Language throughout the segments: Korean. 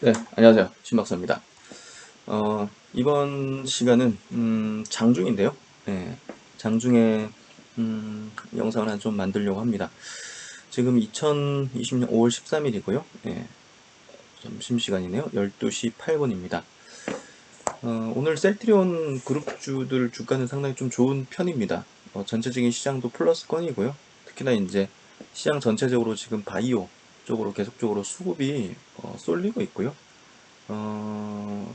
네, 안녕하세요. 신박사입니다. 어, 이번 시간은 음, 장중인데요. 네, 장중에 음, 영상을 좀 만들려고 합니다. 지금 2020년 5월 13일이고요. 네, 점심시간이네요. 12시 8분입니다. 어, 오늘 셀트리온 그룹주들 주가는 상당히 좀 좋은 편입니다. 어, 전체적인 시장도 플러스권이고요. 특히나 이제 시장 전체적으로 지금 바이오 쪽으로 계속적으로 수급이 어, 쏠리고 있고요. 어,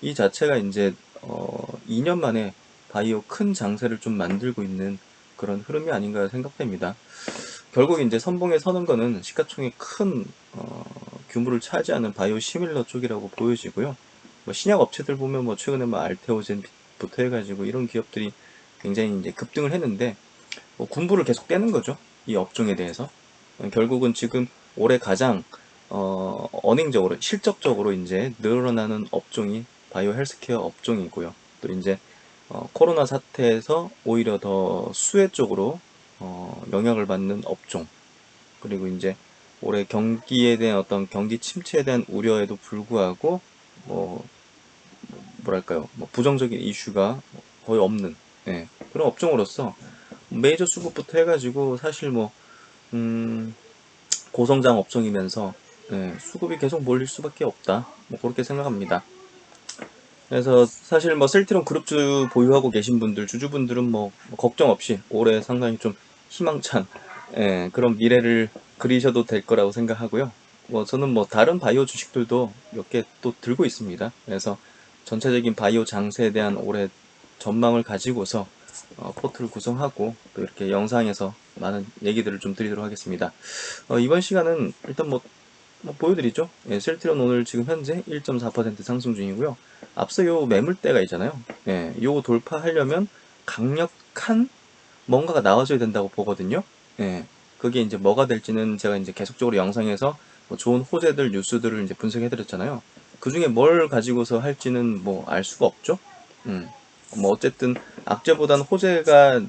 이 자체가 이제 어, 2년 만에 바이오 큰 장세를 좀 만들고 있는 그런 흐름이 아닌가 생각됩니다. 결국 이제 선봉에 서는 거는 시가총액 큰 어, 규모를 차지하는 바이오 시밀러 쪽이라고 보여지고요. 뭐 신약 업체들 보면 뭐 최근에 뭐 알테오젠부터 해가지고 이런 기업들이 굉장히 이제 급등을 했는데 뭐 군부를 계속 떼는 거죠. 이 업종에 대해서 결국은 지금 올해 가장 어, 어닝적으로 실적적으로 이제 늘어나는 업종이 바이오 헬스케어 업종이고요. 또 이제 어, 코로나 사태에서 오히려 더 수혜 쪽으로 어, 영향을 받는 업종 그리고 이제 올해 경기에 대한 어떤 경기 침체에 대한 우려에도 불구하고 뭐 뭐랄까요 뭐 부정적인 이슈가 거의 없는 예, 그런 업종으로서 메이저 수급부터 해가지고 사실 뭐 음, 고성장 업종이면서 예, 수급이 계속 몰릴 수밖에 없다. 뭐 그렇게 생각합니다. 그래서 사실 뭐 셀트론 그룹주 보유하고 계신 분들, 주주분들은 뭐 걱정 없이 올해 상당히 좀 희망찬 예, 그런 미래를 그리셔도 될 거라고 생각하고요. 뭐 저는 뭐 다른 바이오 주식들도 몇 개 또 들고 있습니다. 그래서 전체적인 바이오 장세에 대한 올해 전망을 가지고서 어, 포트를 구성하고 또 이렇게 영상에서 많은 얘기들을 좀 드리도록 하겠습니다. 어, 이번 시간은 일단 뭐, 뭐 보여드리죠. 예, 셀트리온 오늘 지금 현재 1.4% 상승 중이고요. 앞서 요 매물대가 있잖아요. 예, 요거 돌파하려면 강력한 뭔가가 나와줘야 된다고 보거든요. 예, 그게 이제 뭐가 될지는 제가 이제 계속적으로 영상에서 뭐 좋은 호재들, 뉴스들을 이제 분석해드렸잖아요. 그 중에 뭘 가지고서 할지는 뭐 알 수가 없죠. 음. 뭐 어쨌든 악재보다는 호재가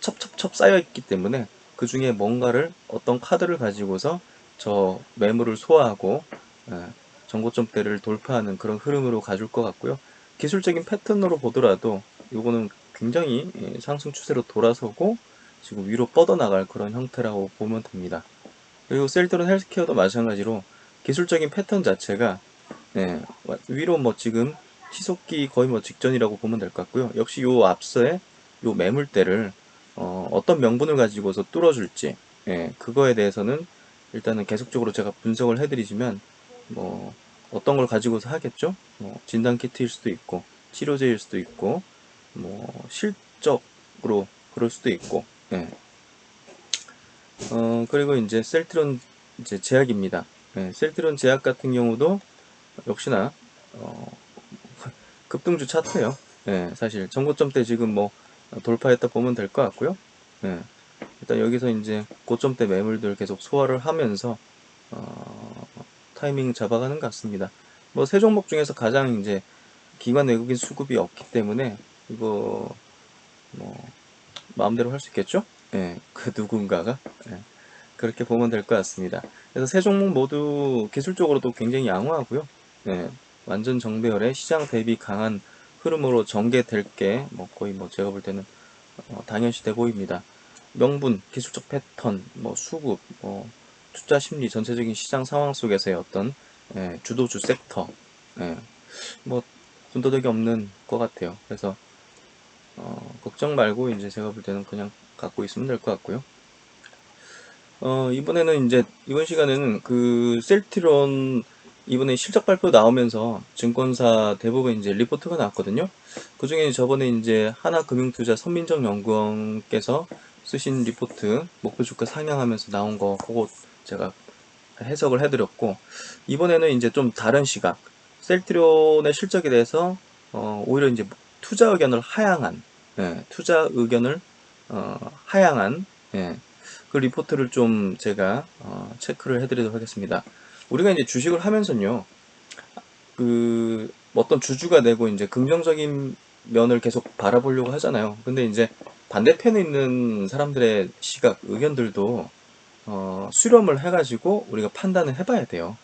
첩첩첩 쌓여 있기 때문에 그 중에 뭔가를 어떤 카드를 가지고서 저 매물을 소화하고 예, 정고점대를 돌파하는 그런 흐름으로 가줄 것 같고요. 기술적인 패턴으로 보더라도 이거는 굉장히 예, 상승 추세로 돌아서고 지금 위로 뻗어나갈 그런 형태라고 보면 됩니다. 그리고 셀트론 헬스케어도 마찬가지로 기술적인 패턴 자체가 예, 위로 뭐 지금 시속기 거의 뭐 직전이라고 보면 될 것 같고요. 역시 요 앞서의 요 매물대를 어, 어떤 명분을 가지고서 뚫어줄지 예, 그거에 대해서는 일단은 계속적으로 제가 분석을 해드리지만 뭐 어떤 걸 가지고서 하겠죠? 뭐 진단 키트일 수도 있고 치료제일 수도 있고 뭐 실적으로 그럴 수도 있고 예. 어 그리고 이제 셀트론 이제 제약입니다. 예, 셀트론 제약 같은 경우도 역시나 어, 급등주 차트예요. 예, 사실 전고점 때 지금 뭐 돌파했다 보면 될 것 같고요. 예, 일단 여기서 이제 고점대 매물들 계속 소화를 하면서 어, 타이밍 잡아가는 것 같습니다. 뭐 세 종목 중에서 가장 이제 기관 외국인 수급이 없기 때문에 이거 뭐 마음대로 할 수 있겠죠? 예, 그 누군가가 예, 그렇게 보면 될 것 같습니다. 그래서 세 종목 모두 기술적으로도 굉장히 양호하고요. 예, 완전 정배열의 시장 대비 강한 흐름으로 전개될 게 뭐 거의 뭐 제가 볼 때는 어, 당연시 돼 보입니다. 명분, 기술적 패턴, 뭐 수급, 뭐 투자 심리, 전체적인 시장 상황 속에서의 어떤 예, 주도주 섹터, 예, 뭐 군더더기 없는 것 같아요. 그래서 어, 걱정 말고 이제 제가 볼 때는 그냥 갖고 있으면 될 것 같고요. 어, 이번에는 이제 이번 시간에는 그 셀트론 이번에 실적 발표 나오면서 증권사 대부분 이제 리포트가 나왔거든요. 그 중에 저번에 이제 하나금융투자 선민정 연구원께서 쓰신 리포트 목표 주가 상향하면서 나온 거 그거 제가 해석을 해드렸고 이번에는 이제 좀 다른 시각 셀트리온의 실적에 대해서 어, 오히려 이제 투자 의견을 하향한 예, 투자 의견을 어, 하향한 예, 그 리포트를 좀 제가 어, 체크를 해드리도록 하겠습니다. 우리가 이제 주식을 하면서요, 그 어떤 주주가 되고 이제 긍정적인 면을 계속 바라보려고 하잖아요. 근데 이제 반대편에 있는 사람들의 시각, 의견들도 어, 수렴을 해가지고 우리가 판단을 해봐야 돼요.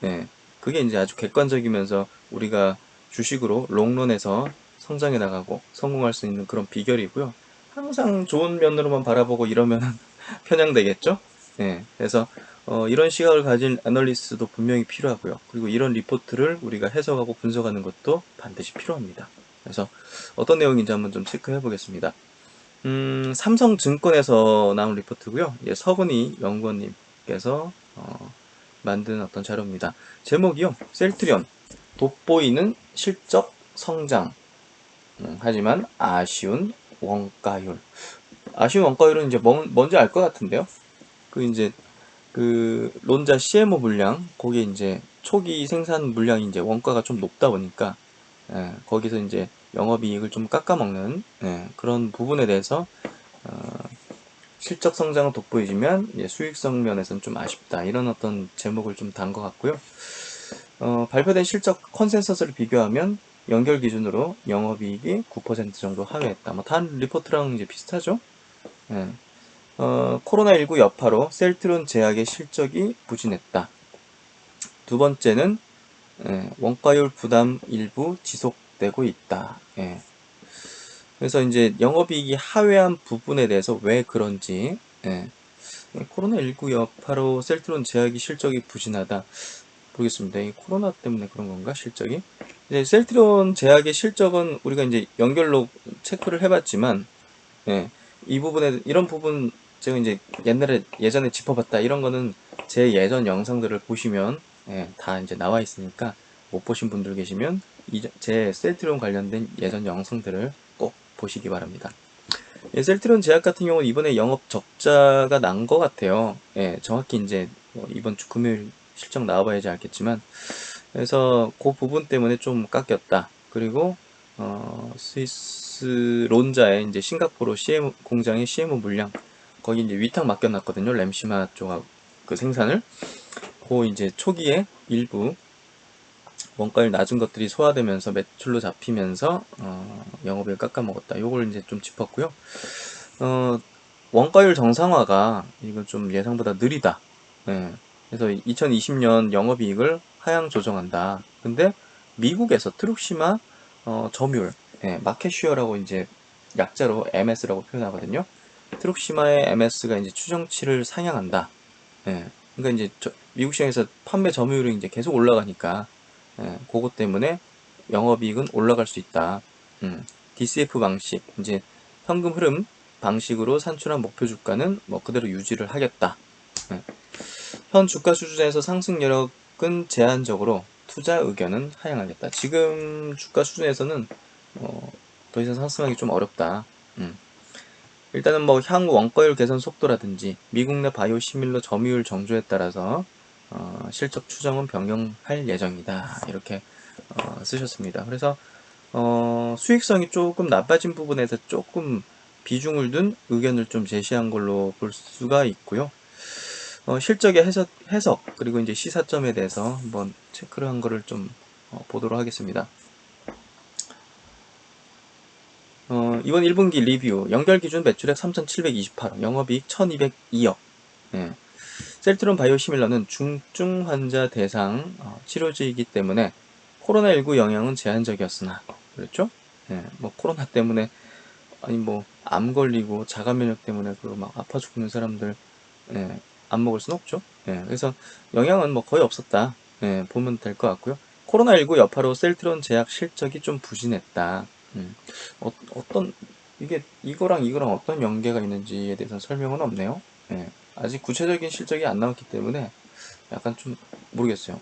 네. 그 그게 이제 아주 객관적이면서 우리가 주식으로 롱런에서 성장해 나가고 성공할 수 있는 그런 비결이고요. 항상 좋은 면으로만 바라보고 이러면 편향되겠죠? 네, 그래서 어, 이런 시각을 가진 애널리스트도 분명히 필요하고요. 그리고 이런 리포트를 우리가 해석하고 분석하는 것도 반드시 필요합니다. 그래서 어떤 내용인지 한번 좀 체크해 보겠습니다. 음, 삼성증권에서 나온 리포트고요. 예, 서근희 연구원님께서 어, 만든 어떤 자료입니다. 제목이요. 셀트리온 돋보이는 실적 성장 음, 하지만 아쉬운 원가율 아쉬운 원가율은 이제 뭔, 뭔지 알 것 같은데요. 그 이제 그 론자 CMO 물량 거기에 이제 초기 생산 물량이 이제 원가가 좀 높다 보니까 예, 거기서 이제 영업이익을 좀 깎아먹는 예, 그런 부분에 대해서 어, 실적 성장은 돋보이지만 예, 수익성 면에서는 좀 아쉽다 이런 어떤 제목을 좀 단 것 같고요. 어, 발표된 실적 컨센서스를 비교하면 연결 기준으로 영업이익이 9% 정도 하회했다. 뭐 다른 리포트랑 이제 비슷하죠. 예. 어, 코로나19 여파로 셀트론 제약의 실적이 부진했다. 두 번째는 예, 원가율 부담 일부 지속되고 있다. 예. 그래서 이제 영업이익이 하회한 부분에 대해서 왜 그런지 예. 코로나19 여파로 셀트론 제약이 실적이 부진하다. 모르겠습니다. 이 코로나 때문에 그런 건가 실적이? 이제 셀트론 제약의 실적은 우리가 이제 연결로 체크를 해봤지만 예, 이 부분에 이런 부분 제가 이제 옛날에 예전에 짚어봤다 이런 거는 제 예전 영상들을 보시면 예, 다 이제 나와 있으니까 못 보신 분들 계시면 이, 제 셀트론 관련된 예전 영상들을 꼭 보시기 바랍니다. 예, 셀트론 제약 같은 경우는 이번에 영업 적자가 난 것 같아요. 예, 정확히 이제 뭐 이번 주 금요일 실적 나와봐야지 알겠지만 그래서 그 부분 때문에 좀 깎였다. 그리고 어, 스위스 론자의 이제 싱가포르 CM 공장의 CMO 물량 거기 이제 위탁 맡겨놨거든요. 램시마 쪽하고 그 생산을 그 이제 초기에 일부 원가율 낮은 것들이 소화되면서 매출로 잡히면서 어, 영업을 깎아먹었다. 요걸 이제 좀 짚었고요. 어, 원가율 정상화가 이건 좀 예상보다 느리다. 네. 그래서 2020년 영업이익을 하향 조정한다. 근데 미국에서 트룩시마 어, 점유율, 예, 마켓슈어라고 이제 약자로 MS라고 표현하거든요. 트룩시마의 MS가 이제 추정치를 상향한다. 예, 그러니까 이제 저, 미국 시장에서 판매 점유율이 이제 계속 올라가니까 예, 그것 때문에 영업이익은 올라갈 수 있다. 음, DCF 방식, 이제 현금 흐름 방식으로 산출한 목표 주가는 뭐 그대로 유지를 하겠다. 예. 현 주가 수준에서 상승 여력은 제한적으로 투자 의견은 하향하겠다. 지금 주가 수준에서는 어, 더 이상 상승하기 좀 어렵다. 음. 일단은 뭐 향후 원가율 개선 속도라든지 미국 내 바이오 시밀러 점유율 정조에 따라서 어, 실적 추정은 변경할 예정이다. 이렇게 어, 쓰셨습니다. 그래서 어, 수익성이 조금 나빠진 부분에서 조금 비중을 둔 의견을 좀 제시한 걸로 볼 수가 있고요. 어, 실적의 해석, 해석, 그리고 이제 시사점에 대해서 한번 체크를 한 거를 좀 어, 보도록 하겠습니다. 어, 이번 1분기 리뷰 연결 기준 매출액 3,728억, 영업이익 1,202억. 예. 셀트론 바이오시밀러는 중증 환자 대상 어, 치료제이기 때문에 코로나19 영향은 제한적이었으나 그렇죠? 예. 뭐 코로나 때문에 아니 뭐 암 걸리고 자가 면역 때문에 그 막 아파 죽는 사람들 예. 안 먹을 수는 없죠. 예, 그래서 영향은 뭐 거의 없었다. 예, 보면 될 것 같고요. 코로나19 여파로 셀트론 제약 실적이 좀 부진했다. 음, 어, 떤 이게 이거랑 이거랑 어떤 연계가 있는지에 대해서 설명은 없네요. 예, 아직 구체적인 실적이 안 나왔기 때문에 약간 좀 모르겠어요.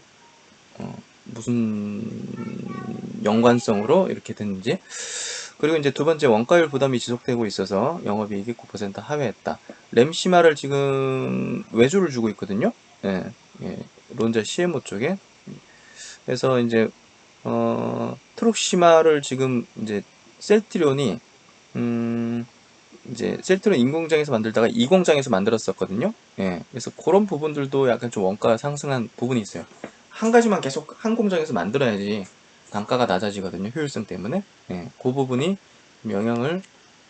어, 무슨 연관성으로 이렇게 됐는지. 그리고 이제 두 번째 원가율 부담이 지속되고 있어서 영업이익이 9% 하회했다. 램시마를 지금 외주를 주고 있거든요. 예, 예, 론자 CMO 쪽에. 그래서 이제 어, 트룩시마를 지금 이제 셀트리온이 음, 이제 셀트론 인공장에서 만들다가 이공장에서 만들었었거든요. 예, 그래서 그런 부분들도 약간 좀 원가 상승한 부분이 있어요. 한 가지만 계속 한 공장에서 만들어야지 단가가 낮아지거든요. 효율성 때문에. 예, 그 부분이 영향을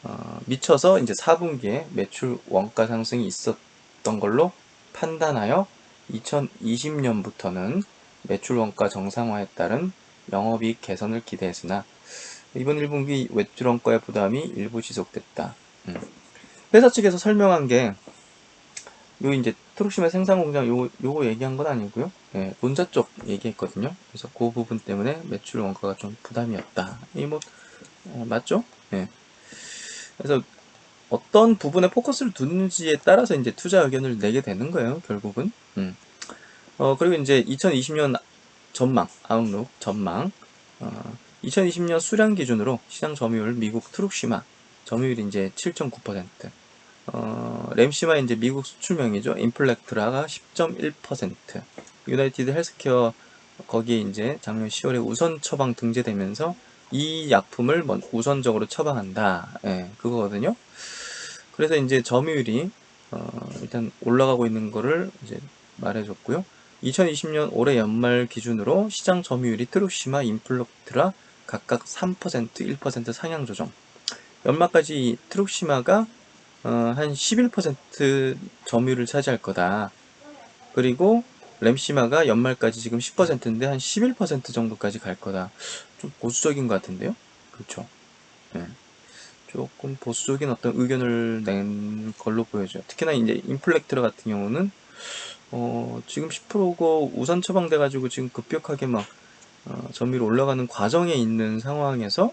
어, 미쳐서 이제 4분기에 매출 원가 상승이 있었던 걸로 판단하여 2020년부터는 매출 원가 정상화에 따른 영업이익 개선을 기대했으나 이번 1분기 매출 원가의 부담이 일부 지속됐다. 음. 회사 측에서 설명한 게 요 이제 트룩시마 생산 공장 요 요거 얘기한 건 아니고요. 예, 본사 쪽 얘기했거든요. 그래서 그 부분 때문에 매출 원가가 좀 부담이었다. 이뭐 어, 맞죠? 예. 그래서 어떤 부분에 포커스를 두는지에 따라서 이제 투자 의견을 내게 되는 거예요, 결국은. 음. 어, 그리고 이제 2020년 전망, 아웃룩 전망. 어, 2020년 수량 기준으로 시장 점유율 미국 트룩시마 점유율이 이제 7.9%. 어, 램시마 이제 미국 수출명이죠. 인플렉트라가 10.1%. 유나이티드 헬스케어 거기에 이제 작년 10월에 우선 처방 등재되면서 이 약품을 먼- 우선적으로 처방한다. 예, 그거거든요. 그래서 이제 점유율이 어, 일단 올라가고 있는 거를 이제 말해줬고요. 2020년 올해 연말 기준으로 시장 점유율이 트루시마, 인플루트라 각각 3%, 1% 상향 조정. 연말까지 이 트룩시마가 어, 한 11% 점유율을 차지할 거다. 그리고 램시마가 연말까지 지금 10%인데 한 11% 정도까지 갈 거다. 좀 보수적인 것 같은데요? 그렇죠. 네. 조금 보수적인 어떤 의견을 낸 걸로 보여져요. 특히나 이제 인플렉트라 같은 경우는 어, 지금 10%고 우선 처방돼 가지고 지금 급격하게 막 어, 점유율 올라가는 과정에 있는 상황에서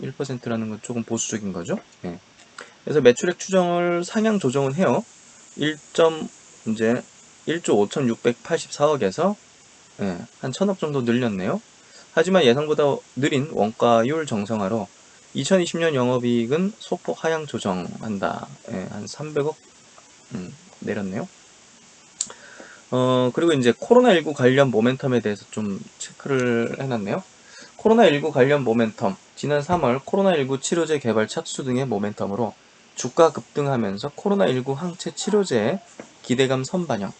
1%라는 건 조금 보수적인 거죠. 예. 그래서 매출액 추정을 상향 조정은 해요. 1. 이제 1조 5,684억에서 예, 한 1,000억 정도 늘렸네요. 하지만 예상보다 느린 원가율 정상화로 2020년 영업이익은 소폭 하향 조정한다. 예, 한 300억 음, 내렸네요. 어, 그리고 이제 코로나19 관련 모멘텀에 대해서 좀 체크를 해놨네요. 코로나19 관련 모멘텀. 지난 3월 코로나19 치료제 개발 착수 등의 모멘텀으로 주가 급등하면서 코로나19 항체 치료제의 기대감 선반영.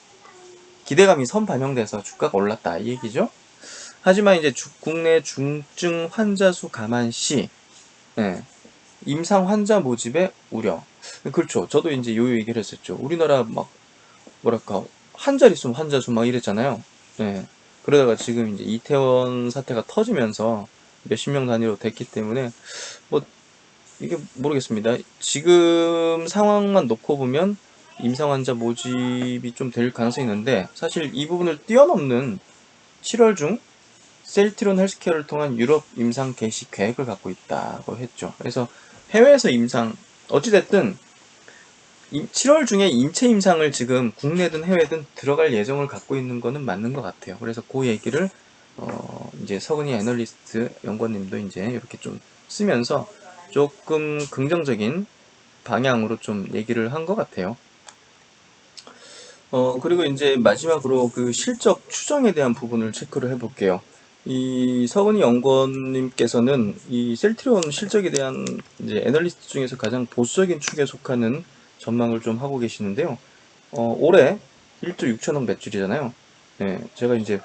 기대감이 선반영돼서 주가가 올랐다. 이 얘기죠. 하지만 이제 주- 국내 중증 환자 수 감안 시, 예, 임상 환자 모집에 우려. 그렇죠. 저도 이제 요 얘기를 했었죠. 우리나라 막, 뭐랄까, 한 자릿수 환자 수막 이랬잖아요. 예. 그러다가 지금 이제 이태원 사태가 터지면서 몇십 명 단위로 됐기 때문에 뭐 이게 모르겠습니다. 지금 상황만 놓고 보면 임상 환자 모집이 좀 될 가능성이 있는데 사실 이 부분을 뛰어넘는 7월 중 셀트론 헬스케어를 통한 유럽 임상 개시 계획을 갖고 있다고 했죠. 그래서 해외에서 임상 어찌됐든 7월 중에 인체 임상을 지금 국내든 해외든 들어갈 예정을 갖고 있는 거는 맞는 것 같아요. 그래서 그 얘기를 어 이제 서근희 애널리스트 연구원님도 이제 이렇게 좀 쓰면서 조금 긍정적인 방향으로 좀 얘기를 한 것 같아요. 어 그리고 이제 마지막으로 그 실적 추정에 대한 부분을 체크를 해볼게요. 이 서근희 연구원님께서는 이 셀트리온 실적에 대한 이제 애널리스트 중에서 가장 보수적인 축에 속하는 전망을 좀 하고 계시는데요. 어, 올해 1조 6천억 매출이잖아요. 네, 제가 이제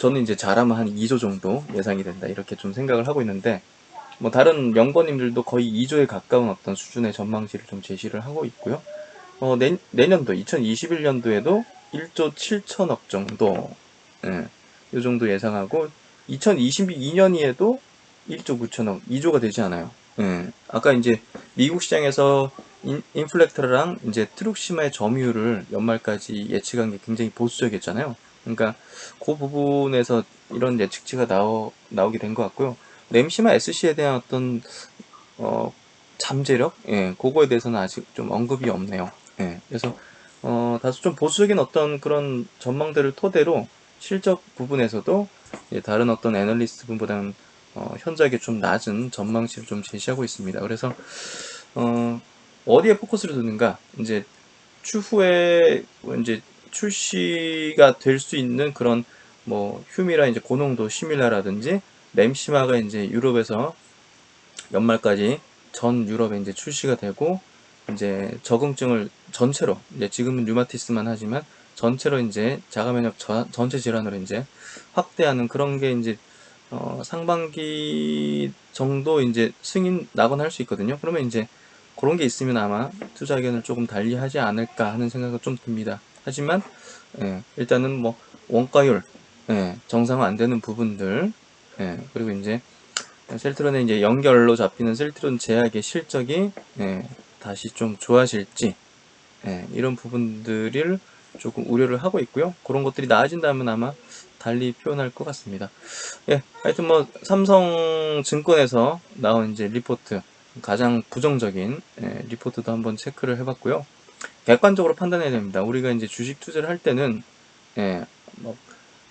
저는 이제 잘하면 한 2조 정도 예상이 된다 이렇게 좀 생각을 하고 있는데 뭐 다른 연구원님들도 거의 2조에 가까운 어떤 수준의 전망치를 좀 제시를 하고 있고요. 어, 내, 내년도 2021년도에도 1조 7천억 정도 예, 이 정도 예상하고 2022년이에도 1조 9천억 2조가 되지 않아요. 예, 아까 이제 미국 시장에서 인, 인플렉터랑 이제 트룩시마의 점유율을 연말까지 예측한 게 굉장히 보수적이었잖아요. 그러니까 그 부분에서 이런 예측치가 나오, 나오게 된 것 같고요. 램시마 SC에 대한 어떤 어, 잠재력, 예, 그거에 대해서는 아직 좀 언급이 없네요. 예, 그래서 어, 다소 좀 보수적인 어떤 그런 전망들을 토대로 실적 부분에서도 이제 다른 어떤 애널리스트 분보다는 어, 현저하게 좀 낮은 전망치를 좀 제시하고 있습니다. 그래서 어, 어디에 포커스를 두는가? 이제 추후에 이제 출시가 될 수 있는 그런 뭐 휴미라 이제 고농도 시밀라라든지 램시마가 이제 유럽에서 연말까지 전 유럽에 이제 출시가 되고 이제 적응증을 전체로 이제 지금은 류마티스만 하지만 전체로 이제 자가 면역 저- 전체 질환으로 이제 확대하는 그런 게 이제 어, 상반기 정도 이제 승인 나곤 할수 있거든요. 그러면 이제 그런 게 있으면 아마 투자 의견을 조금 달리 하지 않을까 하는 생각이 좀 듭니다. 하지만 예, 일단은 뭐 원가율 예, 정상화 안 되는 부분들, 예, 그리고 이제 셀트론의 이제 연결로 잡히는 셀트론 제약의 실적이 예, 다시 좀 좋아질지 예, 이런 부분들을 조금 우려를 하고 있고요. 그런 것들이 나아진다면 아마 달리 표현할 것 같습니다. 예, 하여튼 뭐 삼성증권에서 나온 이제 리포트 가장 부정적인 예, 리포트도 한번 체크를 해봤고요. 객관적으로 판단해야 됩니다. 우리가 이제 주식 투자를 할 때는 예, 뭐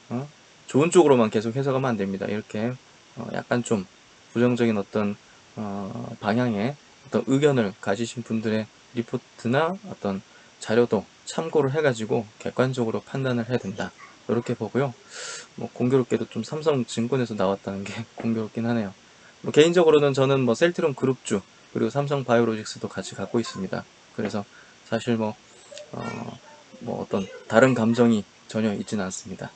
어? 좋은 쪽으로만 계속 해석하면 안 됩니다. 이렇게 어, 약간 좀 부정적인 어떤 어, 방향의 어떤 의견을 가지신 분들의 리포트나 어떤 자료도 참고를 해가지고 객관적으로 판단을 해야 된다. 이렇게 보고요. 뭐 공교롭게도 좀 삼성증권에서 나왔다는 게 공교롭긴 하네요. 뭐 개인적으로는 저는 뭐 셀트론 그룹주 그리고 삼성 바이오로직스도 같이 갖고 있습니다. 그래서 사실 뭐, 어, 뭐 어떤 다른 감정이 전혀 있지는 않습니다.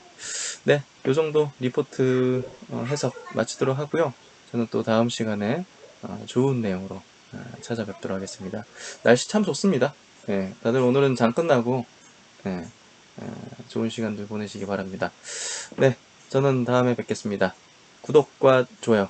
네, 요 정도 리포트 어, 해석 마치도록 하고요. 저는 또 다음 시간에 어, 좋은 내용으로 어, 찾아뵙도록 하겠습니다. 날씨 참 좋습니다. 예, 다들 오늘은 장 끝나고 예, 어, 좋은 시간들 보내시기 바랍니다. 네, 저는 다음에 뵙겠습니다. 구독과 좋아요